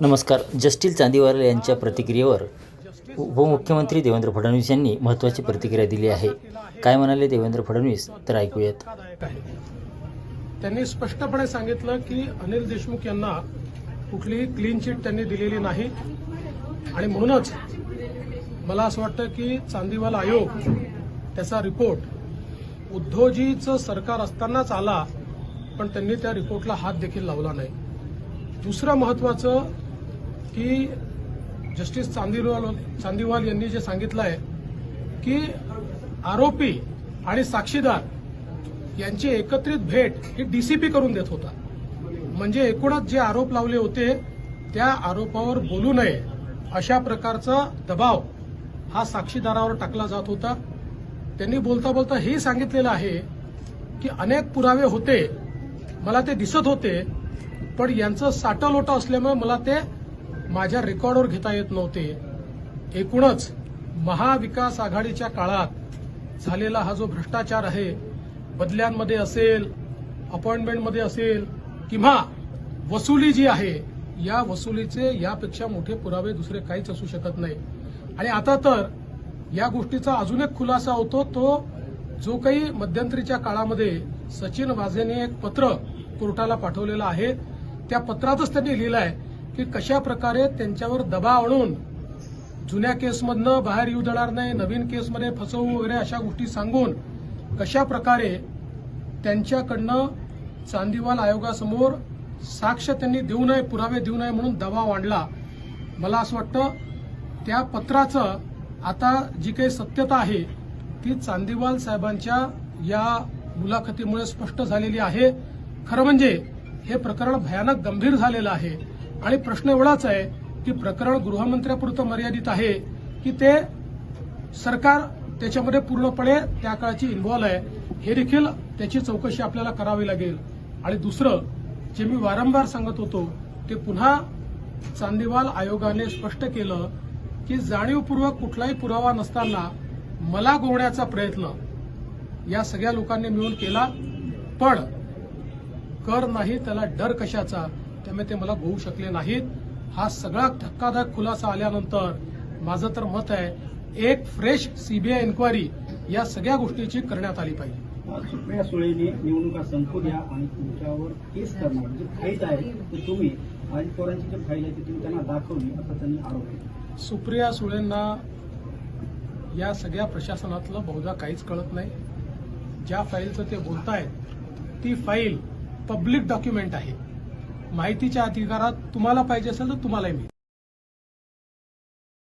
नमस्कार. जस्टील चांदीवार यांच्या प्रतिक्रियेवर उपमुख्यमंत्री देवेंद्र फडणवीस यांनी महत्त्वाची प्रतिक्रिया दिली आहे. काय म्हणाले देवेंद्र फडणवीस? तर ऐकूयात. आहे त्यांनी स्पष्टपणे सांगितलं की अनिल देशमुख यांना कुठलीही क्लीन चिट त्यांनी दिलेली नाही. आणि म्हणूनच मला असं वाटतं की चांदीवाल आयोग त्याचा रिपोर्ट उद्धवजीचं सरकार असतानाच आला पण त्यांनी त्या रिपोर्टला हात देखील लावला नाही. दुसरं महत्वाचं की जस्टिस चांदीवाल चांदीवाल यांनी जे सांगितलं आहे की आरोपी आणि साक्षीदार यांची एकत्रित भेट ही डीसीपी करून देत होता. म्हणजे एकूणच जे आरोप लावले होते त्या आरोपावर बोलू नये अशा प्रकारचा दबाव हा साक्षीदारावर टाकला जात होता. त्यांनी बोलता बोलता हे सांगितलेलं आहे की अनेक पुरावे होते मला ते दिसत होते पण यांचं साठं लोटं असल्यामुळे मला ते माझ्या रेकॉर्डवर घेता येत नव्हते. एकूणच महाविकास आघाडीच्या काळात झालेला हा जो भ्रष्टाचार आहे बदल्यांमध्ये असेल अपॉइंटमेंटमध्ये असेल किंवा वसुली जी आहे या वसुलीचे यापेक्षा मोठे पुरावे दुसरे काहीच असू शकत नाही. आणि आता तर या गोष्टीचा अजून एक खुलासा होतो तो जो काही मध्यंतरीच्या काळामध्ये सचिन वाझेने एक पत्र कोर्टाला पाठवलेलं आहे. त्या पत्रातच त्यांनी लिहिलं आहे की कशा प्रकारे त्यांच्यावर दबाव आणून जुन्या केसमधनं बाहेर येऊ देणार नाही नवीन केसमध्ये फसवू वगैरे अशा गोष्टी सांगून कशा प्रकारे त्यांच्याकडनं चांदीवाल आयोगासमोर साक्ष त्यांनी देऊ नये पुरावे देऊ नये म्हणून दबाव आणला. मला असं वाटतं त्या पत्राचं आता जी काही सत्यता आहे ती चांदीवाल साहेबांच्या या मुलाखतीमुळे स्पष्ट झालेली आहे. खरं म्हणजे हे प्रकरण भयानक गंभीर झालेलं आहे. आणि प्रश्न एवढाच आहे की प्रकरण गृहमंत्र्यापुरतं मर्यादित आहे की ते सरकार त्याच्यामध्ये पूर्णपणे त्या काळाची इन्व्हॉल्व आहे. हे देखील त्याची चौकशी आपल्याला करावी लागेल. आणि दुसरं जे मी वारंवार सांगत होतो ते पुन्हा चांदीवाल आयोगाने स्पष्ट केलं की जाणीवपूर्वक कुठलाही पुरावा नसताना मला गोवण्याचा प्रयत्न या सगळ्या लोकांनी मिळून केला. पण कर नाही त्याला डर कशाचा? त्यामुळे ते मला गोवू शकले नाहीत. हा सगळा धक्कादायक खुलासा आल्यानंतर माझं तर मत आहे एक फ्रेश सीबीआय इन्क्वायरी या सगळ्या गोष्टीची करण्यात आली पाहिजे. सुप्रिया सुळेने निवडणुका संपू द्या आणि तुमच्यावर केस करणार जे फाईट आहे ते तुम्ही अजित पवारांची जी फाईल आहे ती तुम्ही त्यांना दाखवली असा त्यांनी आरोप केला. सुप्रिया सुळेंना या सगळ्या प्रशासनातलं बहुधा काहीच कळत नाही. ज्या फाईलचं ते बोलतायत ती फाईल पब्लिक डॉक्युमेंट आहे. माहितीच्या अधिकारात तुम्हाला पाहिजे असेल तर तुम्हालाही मिळेल.